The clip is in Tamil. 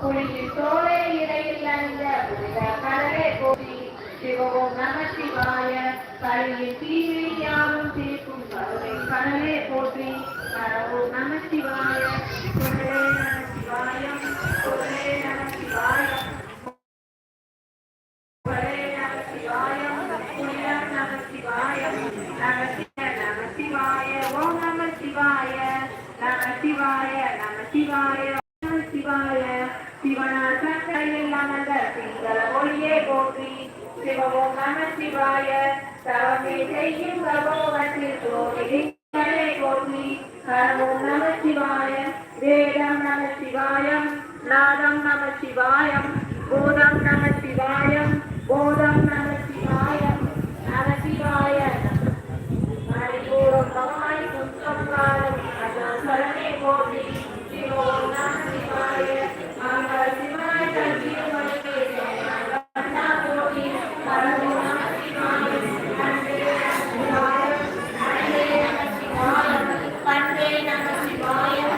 புலியில் தோலை இடையில் அணிந்த புனித கடலே போற்றி. சிவவோம் நம சிவாய கலியின் தீர்க்கும் கருணை கடலே போற்றி. நம சிவாய குரலே நம சிவாயம் குரலே நம சிவாயம் குரலே நம சிவாயம் நம சிவாயம் நம நம சிவாய ஓம் நம சிவாய நம சிவாய நம சிவாய சிவாய சிவனார் சந்தையில் அமர்ந்த சிங்கள ஒளியே போற்றி சிவவோம் நம சிவாய தவமே செய்யும் பிரபோகத்தில் ஜோதிகளே போற்றி கரவோம் நம சிவாய வேதம் நம சிவாயம் நாதம் நம சிவாயம் நம